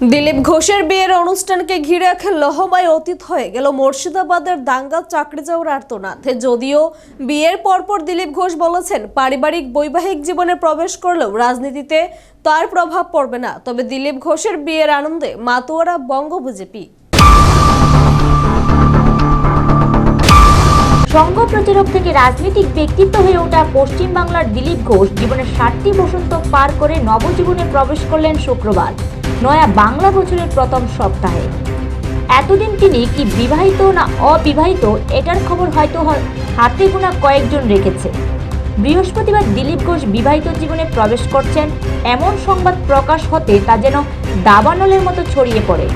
দিলীপ ঘোষের বিয়ের অনুষ্ঠানকে ঘিরে এক লহমায় অতীত হয়ে গেল মুর্শিদাবাদের দাঙ্গা, চাকরি যাওয়ার আর্তনাদ। যদিও বিয়ের পরপর দিলীপ ঘোষ বলেছেন, পারিবারিক বৈবাহিক জীবনে প্রবেশ করলেও রাজনীতিতে তার প্রভাব পড়বে না। তবে দিলীপ ঘোষের বিয়ের আনন্দে মাতুয়ারা বঙ্গ বিজেপি। সংঘ প্রচারক থেকে রাজনৈতিক ব্যক্তিত্ব হয়ে ওঠা পশ্চিমবাংলার দিলীপ ঘোষ জীবনের ষাটটি বসন্ত পার করে নবজীবনে প্রবেশ করলেন শুক্রবার। নয়া বাংলা বছরের প্রথম সপ্তাহে। এতদিন তিনি কি বিবাহিত না অবিবাহিত, এটার খবর হয়তো হাতে গোনা কয়েকজন রেখেছে। বৃহস্পতিবার দিলীপ ঘোষ বিবাহিত জীবনে প্রবেশ করছেন, এমন সংবাদ প্রকাশ হতে তা যেন দাবানলের মতো ছড়িয়ে পড়ে।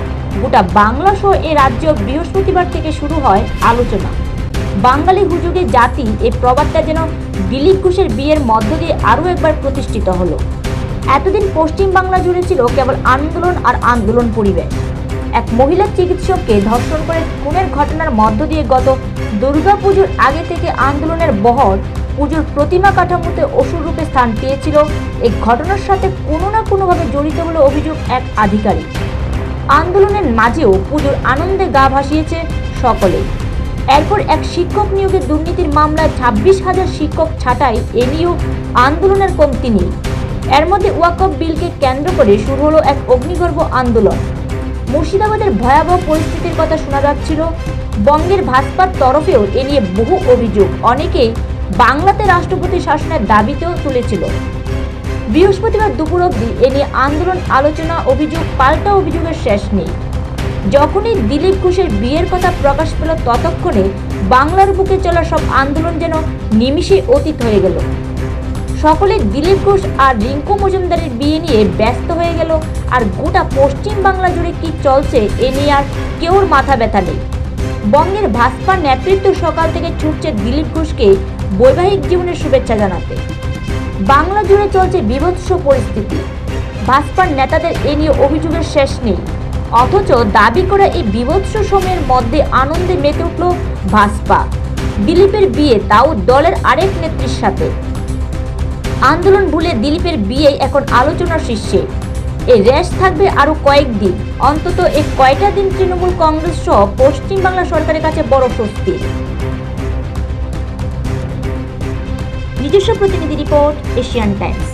গোটা বাংলা সহ এ রাজ্য বৃহস্পতিবার থেকে শুরু হয় আলোচনা। বাঙালি হুজুগে জাতি এই প্রবাদটা যেন দিলীপ ঘোষের বিয়ের মধ্য দিয়ে আরও একবার প্রতিষ্ঠিত হলো। এতদিন পশ্চিম বাংলা জুড়ে ছিল কেবল আন্দোলন আর আন্দোলন পরিবেশ। এক মহিলা চিকিৎসককে ধর্ষণ করে খুনের ঘটনার মধ্য দিয়ে গত দুর্গাপুজোর আগে থেকে আন্দোলনের বহর পুজোর প্রতিমা কাঠামোতে অসুর রূপে স্থান পেয়েছিল। এই ঘটনার সাথে কোনো না কোনোভাবে জড়িত বলে অভিযোগ এক আধিকারিক। আন্দোলনের মাঝেও পুজোর আনন্দে গা ভাসিয়েছে সকলেই। এরপর এক শিক্ষক নিয়োগের দুর্নীতির মামলায় ছাব্বিশ হাজার শিক্ষক ছাঁটাই, এ আন্দোলনের কমতি নেই। এর মধ্যে ওয়াকফ বিলকে কেন্দ্র করে শুরু হলো এক অগ্নিগর্ভ আন্দোলন। মুর্শিদাবাদের ভয়াবহ পরিস্থিতির কথা শোনা যাচ্ছিল। বঙ্গের ভাজপার তরফেও এ নিয়ে বহু অভিযোগ। অনেকেই বাংলাতে রাষ্ট্রপতি শাসনের দাবিতেও তুলেছিল। বৃহস্পতিবার দুপুর অবধি এ নিয়ে আন্দোলন, আলোচনা, অভিযোগ, পাল্টা অভিযোগের শেষ নেই। যখনই দিলীপ ঘোষের বিয়ের কথা প্রকাশ পেল ততক্ষণে বাংলার বুকে চলা সব আন্দোলন যেন নিমিষে অতীত হয়ে গেল। সকলে দিলীপ ঘোষ আর রিঙ্কু মজুমদারের বিয়ে নিয়ে ব্যস্ত হয়ে গেল আর গোটা পশ্চিম বাংলা জুড়ে কি চলছে এ নিয়ে আর কেউর মাথা ব্যথা নেই। বঙ্গের ভাজপা নেতৃত্ব সকাল থেকে ছুটছে দিলীপ ঘোষকে বৈবাহিক জীবনের শুভেচ্ছা জানাতে। বাংলা জুড়ে চলছে বিভৎস পরিস্থিতি। ভাজপার নেতাদের এ নিয়ে অভিযোগের শেষ নেই। অথচ দাবি করা এই বিভৎস সময়ের মধ্যে আনন্দে মেতে উঠল ভাজপা। দিলীপের বিয়ে, তাও দলের আরেক নেত্রীর সাথে। আন্দোলন ভুলে দিলীপের বিয়ে এখন আলোচনার শীর্ষে। এই র্যাশ থাকবে আরও কয়েকদিন। অন্তত এই কয়টা দিন তৃণমূল কংগ্রেস সহ পশ্চিমবাংলা সরকারের কাছে বড় স্বস্তি। নিজস্ব প্রতিনিধি রিপোর্ট, এশিয়ান টাইমস।